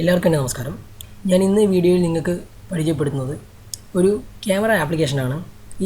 എല്ലാവർക്കും എന്റെ നമസ്കാരം. ഞാൻ ഇന്ന് വീഡിയോയിൽ നിങ്ങൾക്ക് പരിചയപ്പെടുത്തുന്നത് ഒരു ക്യാമറ ആപ്ലിക്കേഷനാണ്.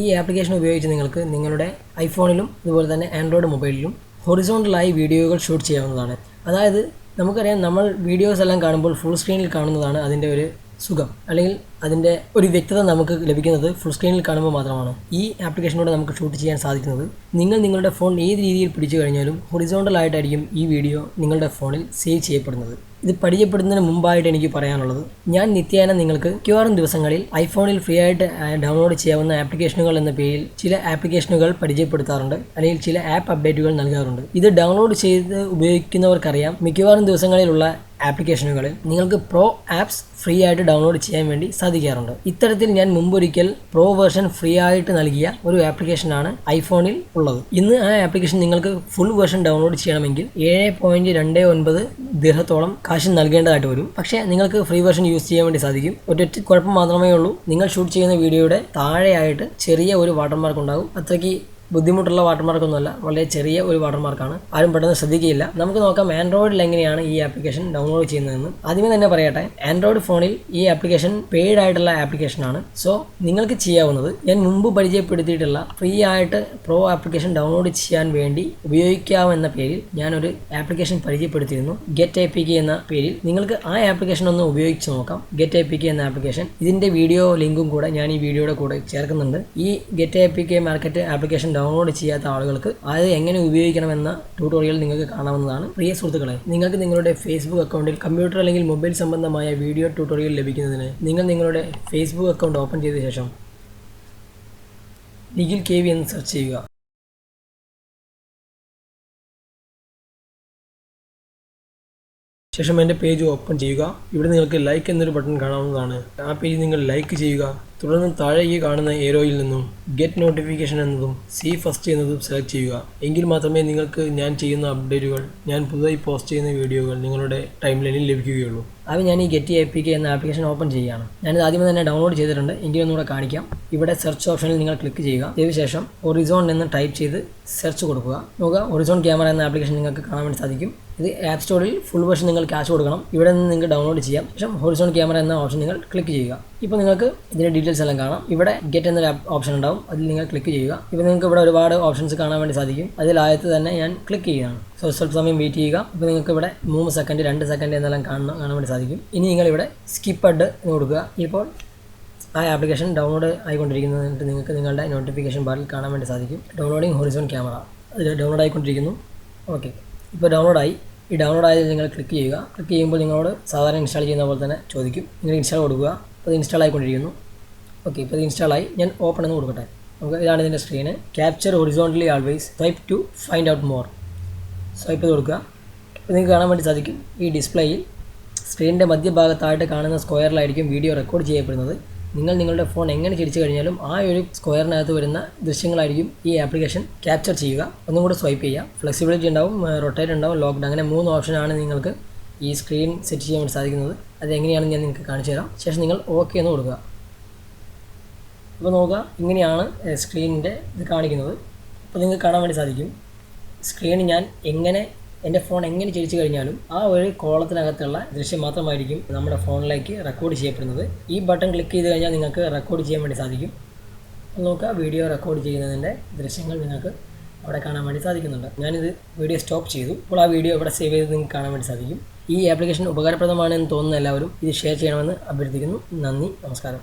ഈ ആപ്ലിക്കേഷൻ ഉപയോഗിച്ച് നിങ്ങൾക്ക് നിങ്ങളുടെ ഐഫോണിലും അതുപോലെ തന്നെ ആൻഡ്രോയിഡ് മൊബൈലിലും ഹൊറിസോണ്ടലായി വീഡിയോകൾ ഷൂട്ട് ചെയ്യാവുന്നതാണ്. അതായത് നമുക്കറിയാം നമ്മൾ വീഡിയോസ് എല്ലാം കാണുമ്പോൾ ഫുൾ സ്ക്രീനിൽ കാണുന്നതാണ് അതിന്റെ ഒരു സുഖം. അല്ലെങ്കിൽ അതിന്റെ ഒരു വ്യക്തത നമുക്ക് ലഭിക്കുന്നത് ഫുൾ സ്ക്രീനിൽ കാണുമ്പോൾ മാത്രമാണ് ഈ ആപ്ലിക്കേഷനിലൂടെ നമുക്ക് ഷൂട്ട് ചെയ്യാൻ സാധിക്കുന്നത്. നിങ്ങൾ നിങ്ങളുടെ ഫോൺ ഏത് രീതിയിൽ പിടിച്ചു കഴിഞ്ഞാലും ഹൊറിസോണ്ടലായിട്ടായിരിക്കും ഈ വീഡിയോ നിങ്ങളുടെ ഫോണിൽ സേവ് ചെയ്യപ്പെടുന്നത്. ഇത് പരിചയപ്പെടുന്നതിന് മുമ്പായിട്ട് എനിക്ക് പറയാനുള്ളത്. ഞാൻ നിത്യേന നിങ്ങൾക്ക് മിക്കവാറും ദിവസങ്ങളിൽ ഐഫോണിൽ ഫ്രീ ആയിട്ട് ഡൗൺലോഡ് ചെയ്യാവുന്ന ആപ്ലിക്കേഷനുകൾ എന്ന പേരിൽ ചില ആപ്ലിക്കേഷനുകൾ പരിചയപ്പെടുത്താറുണ്ട് അല്ലെങ്കിൽ ചില ആപ്പ് അപ്ഡേറ്റുകൾ നൽകാറുണ്ട്. ഇത് ഡൗൺലോഡ് ചെയ്ത് ഉപയോഗിക്കുന്നവർക്കറിയാം മിക്കവാറും ദിവസങ്ങളിലുള്ള ആപ്ലിക്കേഷനുകളിൽ നിങ്ങൾക്ക് പ്രോ ആപ്സ് ഫ്രീ ആയിട്ട് ഡൗൺലോഡ് ചെയ്യാൻ വേണ്ടി സാധിക്കാറുണ്ട്. ഇത്തരത്തിൽ ഞാൻ മുമ്പൊരിക്കൽ പ്രോ വേർഷൻ ഫ്രീ ആയിട്ട് നൽകിയ ഒരു ആപ്ലിക്കേഷനാണ് ഐഫോണിൽ ഉള്ളത്. ഇന്ന് ആ ആപ്ലിക്കേഷൻ നിങ്ങൾക്ക് ഫുൾ വേർഷൻ ഡൗൺലോഡ് ചെയ്യണമെങ്കിൽ ഏഴ് പോയിന്റ് രണ്ട് ഒൻപത് കാശ് നൽകേണ്ടതായിട്ട് വരും. പക്ഷേ നിങ്ങൾക്ക് ഫ്രീ വേർഷൻ യൂസ് ചെയ്യാൻ വേണ്ടി സാധിക്കും. ഒരൊറ്റ കുഴപ്പം മാത്രമേ ഉള്ളൂ. നിങ്ങൾ ഷൂട്ട് ചെയ്യുന്ന വീഡിയോയുടെ താഴെയായിട്ട് ചെറിയ ഒരു വാട്ടർമാർക്ക് ഉണ്ടാകും. അത്രയ്ക്ക് ബുദ്ധിമുട്ടുള്ള വാട്ടർമാർക്കൊന്നുമല്ല വളരെ ചെറിയ ഒരു വാട്ടർമാർക്കാണ് ആരും പെട്ടെന്ന് ശ്രദ്ധിക്കുകയില്ല. നമുക്ക് നോക്കാം ആൻഡ്രോയിഡിൽ എങ്ങനെയാണ് ഈ ആപ്ലിക്കേഷൻ ഡൗൺലോഡ് ചെയ്യുന്നതെന്ന്. ആദ്യമേ തന്നെ പറയട്ടെ ആൻഡ്രോയിഡ് ഫോണിൽ ഈ ആപ്ലിക്കേഷൻ പെയ്ഡ് ആയിട്ടുള്ള ആപ്ലിക്കേഷനാണ് സോ നിങ്ങൾക്ക് ചെയ്യാവുന്നത് ഞാൻ മുമ്പ് പരിചയപ്പെടുത്തിയിട്ടുള്ള ഫ്രീ ആയിട്ട് പ്രോ ആപ്ലിക്കേഷൻ ഡൗൺലോഡ് ചെയ്യാൻ വേണ്ടി ഉപയോഗിക്കാമെന്ന പേരിൽ ഞാനൊരു ആപ്ലിക്കേഷൻ പരിചയപ്പെടുത്തിയിരുന്നു. ഗെറ്റ് എ പി കെ എന്ന പേരിൽ. നിങ്ങൾക്ക് ആ ആപ്ലിക്കേഷൻ ഒന്ന് ഉപയോഗിച്ച് നോക്കാം. ഗെറ്റ് എ പി കെ എന്ന ആപ്ലിക്കേഷൻ ഇതിന്റെ വീഡിയോ ലിങ്കും കൂടെ ഞാൻ ഈ വീഡിയോയുടെ കൂടെ ചേർക്കുന്നുണ്ട്. ഈ get A P K market application download ചെയ്യാത്ത ആളുകൾക്ക് അത് എങ്ങനെ ഉപയോഗിക്കണമെന്ന ട്യൂട്ടോറിയൽ നിങ്ങൾക്ക് കാണാവുന്നതാണ്. പ്രിയ സുഹൃത്തുക്കളെ നിങ്ങൾക്ക് നിങ്ങളുടെ ഫേസ്ബുക്ക് അക്കൗണ്ടിൽ കമ്പ്യൂട്ടർ അല്ലെങ്കിൽ മൊബൈൽ സംബന്ധമായ വീഡിയോ ട്യൂട്ടോറിയൽ ലഭിക്കുന്നതിന് നിങ്ങൾ നിങ്ങളുടെ ഫേസ്ബുക്ക് അക്കൗണ്ട് ഓപ്പൺ ചെയ്ത ശേഷം നിഖിൽ കെ വി എന്ന് സെർച്ച് ചെയ്യുക. ശേഷം എന്റെ പേജ് ഓപ്പൺ ചെയ്യുക. ഇവിടെ നിങ്ങൾക്ക് ലൈക്ക് എന്നൊരു ബട്ടൺ കാണാവുന്നതാണ്. ആ പേജ് നിങ്ങൾ ലൈക്ക് ചെയ്യുക. തുടർന്ന് താഴേക്ക് കാണുന്ന ഏരോയിൽ നിന്നും ഗെറ്റ് നോട്ടിഫിക്കേഷൻ എന്നതും സി ഫസ്റ്റ് എന്നതും സെലക്ട് ചെയ്യുക. എങ്കിൽ മാത്രമേ നിങ്ങൾക്ക് ഞാൻ ചെയ്യുന്ന അപ്ഡേറ്റുകൾ ഞാൻ പുതുതായി പോസ്റ്റ് ചെയ്യുന്ന വീഡിയോകൾ നിങ്ങളുടെ ടൈം ലൈനിൽ ലഭിക്കുകയുള്ളൂ. അത് ഞാൻ ഈ ഗെറ്റ് എ പി കെ എന്ന ആപ്ലിക്കേഷൻ ഓപ്പൺ ചെയ്യുകയാണ്. ഞാനിത് ആദ്യമേ തന്നെ ഡൗൺലോഡ് ചെയ്തിട്ടുണ്ട്. എങ്കിലും ഒന്നുകൂടെ കാണിക്കാം. ഇവിടെ സെർച്ച് ഓപ്ഷനിൽ നിങ്ങൾ ക്ലിക്ക് ചെയ്യുക. അതിനുശേഷം ഒറിസോൺ എന്ന് ടൈപ്പ് ചെയ്ത് സെർച്ച് കൊടുക്കുക. നോക്കുക ഒറിസോൺ ക്യാമറ എന്ന ആപ്ലിക്കേഷൻ നിങ്ങൾക്ക് കാണാൻ വേണ്ടി സാധിക്കും. ഇത് ആപ്പ് സ്റ്റോറിൽ ഫുൾ വേർഷൻ നിങ്ങൾ ക്യാഷ് കൊടുക്കണം. ഇവിടെ നിന്ന് നിങ്ങൾക്ക് ഡൗൺലോഡ് ചെയ്യാം. ശേഷം ഹോറിസോൺ ക്യാമറ എന്ന ഓപ്ഷൻ നിങ്ങൾ ക്ലിക്ക് ചെയ്യുക. ഇപ്പോൾ നിങ്ങൾക്ക് ഇതിന്റെ ഡീറ്റെയിൽസ് എല്ലാം കാണാം. ഇവിടെ ഗെറ്റ് എന്നൊരു ഓപ്ഷൻ ഉണ്ടാവും. അതിൽ നിങ്ങൾ ക്ലിക്ക് ചെയ്യുക. ഇപ്പോൾ നിങ്ങൾക്ക് ഇവിടെ ഒരുപാട് ഓപ്ഷൻസ് കാണാൻ വേണ്ടി സാധിക്കും. അതിലായത് തന്നെ ഞാൻ ക്ലിക്ക് ചെയ്യുകയാണ്. സോ സ്വല്പ സമയം വെയിറ്റ് ചെയ്യുക. ഇപ്പോൾ നിങ്ങൾക്ക് ഇവിടെ മൂന്ന് സെക്കൻഡ് രണ്ട് സെക്കൻഡ് എന്നെല്ലാം കാണാൻ കാണാൻ വേണ്ടി സാധിക്കും. ഇനി നിങ്ങൾ ഇവിടെ സ്കിപ്പ് അഡ് എന്ന് കൊടുക്കുക. ഇപ്പോൾ ആ ആപ്ലിക്കേഷൻ ഡൗൺലോഡ് ആയിക്കൊണ്ടിരിക്കുന്നത് നിങ്ങൾക്ക് നിങ്ങളുടെ നോട്ടിഫിക്കേഷൻ ബാറിൽ കാണാൻ വേണ്ടി സാധിക്കും. ഡൗൺലോഡിങ് ഹോറിസോൺ ക്യാമറ അതിൽ ഡൗൺലോഡ് ആയിക്കൊണ്ടിരിക്കുന്നു. ഓക്കെ ഇപ്പോൾ ഡൗൺലോഡായി ഈ ഡൗൺലോഡ് ആയത് നിങ്ങൾ ക്ലിക്ക് ചെയ്യുക. ക്ലിക്ക് ചെയ്യുമ്പോൾ നിങ്ങളോട് സാധാരണ ഇൻസ്റ്റാൾ ചെയ്യുന്ന പോലെ തന്നെ ചോദിക്കും. നിങ്ങൾ ഇൻസ്റ്റാൾ കൊടുക്കുക. അപ്പോൾ അത് ഇൻസ്റ്റാൾ ആയിക്കൊണ്ടിരിക്കുന്നു. ഓക്കെ ഇപ്പോൾ ഇത് ഇൻസ്റ്റാൾ ആയി. ഞാൻ ഓപ്പൺ എന്ന് കൊടുക്കട്ടെ. നമുക്ക് ഇതാണ് ഇതിന്റെ screen capture horizontally always swipe to find out more swipe ചെയ്ത് കൊടുക്കുക. അപ്പോൾ നിങ്ങൾക്ക് കാണാൻ വേണ്ടി സാധിക്കും ഈ ഡിസ്പ്ലേയിൽ സ്ക്രീനിന്റെ മധ്യഭാഗത്തായിട്ട് കാണുന്ന സ്ക്വയറിലായിരിക്കും വീഡിയോ റെക്കോർഡ് ചെയ്യപ്പെടുന്നത്. നിങ്ങൾ നിങ്ങളുടെ ഫോൺ എങ്ങനെ ചിരിച്ചു കഴിഞ്ഞാലും ആ ഒരു സ്ക്വയറിനകത്ത് വരുന്ന ദൃശ്യങ്ങളായിരിക്കും ഈ ആപ്ലിക്കേഷൻ ക്യാപ്ചർ ചെയ്യുക. ഒന്നും കൂടെ സ്വൈപ്പ് ചെയ്യുക. ഫ്ലെക്സിബിലിറ്റി ഉണ്ടാവും റൊട്ടേറ്റ് ഉണ്ടാവും ലോക്ക്ഡ് അങ്ങനെ മൂന്ന് ഓപ്ഷനാണ് നിങ്ങൾക്ക് ഈ സ്ക്രീൻ സെറ്റ് ചെയ്യാൻ വേണ്ടി സാധിക്കുന്നത്. അത് എങ്ങനെയാണ് ഞാൻ നിങ്ങൾക്ക് കാണിച്ചു തരാം. ശേഷം നിങ്ങൾ ഓക്കെ എന്ന് കൊടുക്കുക. അപ്പോൾ നോക്കുക ഇങ്ങനെയാണ് സ്ക്രീനിന്റെ ഇത് കാണിക്കുന്നത്. അപ്പോൾ നിങ്ങൾക്ക് കാണാൻ വേണ്ടി സാധിക്കും. സ്ക്രീൻ ഞാൻ എങ്ങനെ എന്റെ ഫോൺ എങ്ങനെ ചിരിച്ചു കഴിഞ്ഞാലും ആ ഒരു കോളത്തിനകത്തുള്ള ദൃശ്യം മാത്രമായിരിക്കും നമ്മുടെ ഫോണിലേക്ക് റെക്കോർഡ് ചെയ്യപ്പെടുന്നത്. ഈ ബട്ടൺ ക്ലിക്ക് ചെയ്ത് കഴിഞ്ഞാൽ നിങ്ങൾക്ക് റെക്കോർഡ് ചെയ്യാൻ വേണ്ടി സാധിക്കും. നോക്കുക വീഡിയോ റെക്കോർഡ് ചെയ്യുന്നതിന്റെ ദൃശ്യങ്ങൾ നിങ്ങൾക്ക് അവിടെ കാണാൻ വേണ്ടി സാധിക്കുന്നുണ്ട്. ഞാനിത് വീഡിയോ സ്റ്റോപ്പ് ചെയ്തു. അപ്പോൾ ആ വീഡിയോ ഇവിടെ സേവ് ചെയ്ത് നിങ്ങൾക്ക് കാണാൻ വേണ്ടി സാധിക്കും. ഈ ആപ്ലിക്കേഷൻ ഉപകാരപ്രദമാണെന്ന് തോന്നുന്ന എല്ലാവരും ഇത് ഷെയർ ചെയ്യണമെന്ന് അഭ്യർത്ഥിക്കുന്നു. നന്ദി നമസ്കാരം.